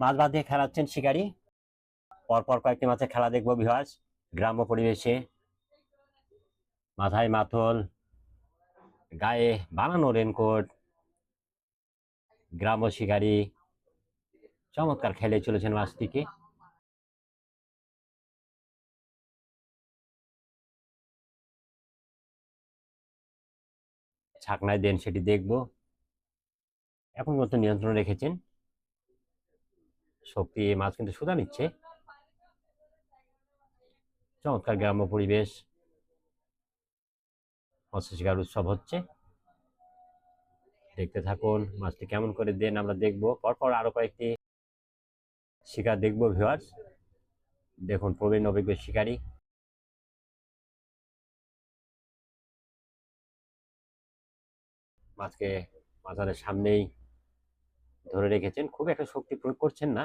মাছ বাদ দিয়ে খেলাচ্ছেন শিকারি। পরপর কয়েকটি মাছের খেলা দেখব বিহাস গ্রাম্য পরিবেশে মাথায় মাথল, গায়ে বানানো রেনকোট গ্রাম্য শিকারি চমৎকার খেলে চলেছেন মাছটিকে ছাকনায় দেন সেটি দেখব। এখন মতো নিয়ন্ত্রণ রেখেছেন। শক্তি মাছ কিন্তু সুদা নিচ্ছে। চমৎকার গ্রাম্য পরিবেশ। মৎস্য শিকার উৎসব হচ্ছে। দেখতে থাকুন, মাছটি কেমন করে দেন আমরা দেখব। পরপর আরও কয়েকটি শিকার দেখব ভিউয়ার্স দেখুন, প্রবীণ অভিজ্ঞ শিকারী। মাছকে মাজারের সামনেই ধরে রেখেছেন, খুব একটা শক্তি প্রয়োগ করছেন না।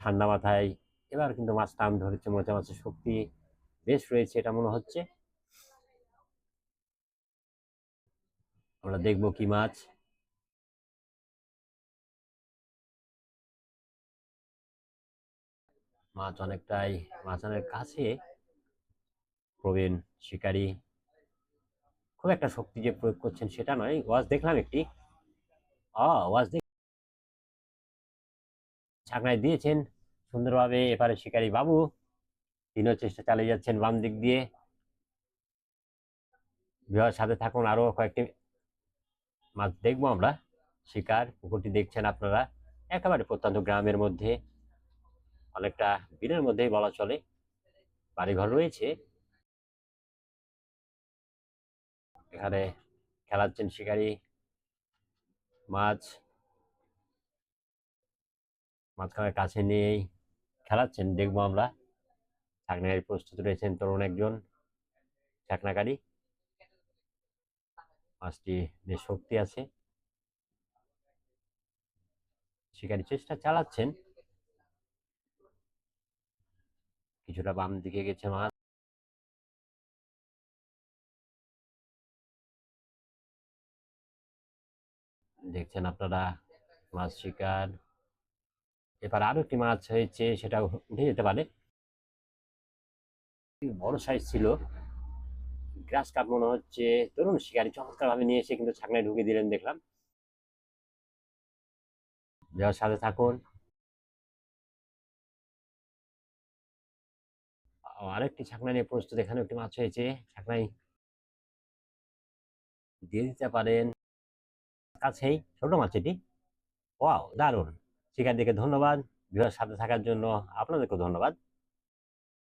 ঠান্ডা মাথায় এবার কিন্তু মাছ টান ধরেছে মোচা মাছের শক্তি বেশ রয়েছে, এটা মনে হচ্ছে। আমরা দেখব কি মাছ। মাছ অনেকটাই মাছানের কাছে। প্রবীণ শিকারী। খুব একটা শক্তি যে প্রয়োগ করছেন সেটা নয়, ওয়াজ দেখলাম একটি। আ ওয়াজ দেখ ছাকনায় দিয়েছেন সুন্দরভাবে এপারে শিকারী বাবু। তিনিও চেষ্টা চালিয়ে যাচ্ছেন বাম দিক দিয়ে। বিবাহের সাথে থাকুন, আরও কয়েকটি মাছ দেখব আমরা। শিকার, পুকুরটি দেখছেন আপনারা। একেবারে প্রত্যন্ত গ্রামের মধ্যে। অনেকটা বিলের মধ্যেই বলা চলে। বাড়িঘর রয়েছে। এখানে খেলাচ্ছেন শিকারী। মাছ, মাঝখানে কাছে নিয়েই খেলাচ্ছেন, দেখব আমরা। ছাকনাকারী প্রস্তুত রয়েছেন তরুণ একজন। ছাকনাকারী মাছটি বেশ শক্তি আছে। শিকারী চেষ্টা চালাচ্ছেন। কিছুটা বাম দিকে গেছে মাছ। দেখছেন আপনারা, মাছ শিকার। এবার আরও একটি মাছ হয়েছে, সেটা উঠে যেতে পারে। বড় সাইজ ছিল। গ্রাস কাপ মনে হচ্ছে। তরুণ শিকারি চমৎকার ভাবে নিয়ে এসে কিন্তু ছাকনায় ঢুকে দিলেন দেখলাম। যাওয়ার সাথে থাকুন। আরেকটি ছাকনা নিয়ে প্রস্তুত। এখানে একটি মাছ হয়েছে। ছাকনায় দিয়ে দিতে পারেন। কাছেই ছোট মাছ এটি ওয়াও, দারুণ। সেখান থেকে ধন্যবাদ। ভিউয়ার সাথে থাকার জন্য আপনাদেরকেও ধন্যবাদ।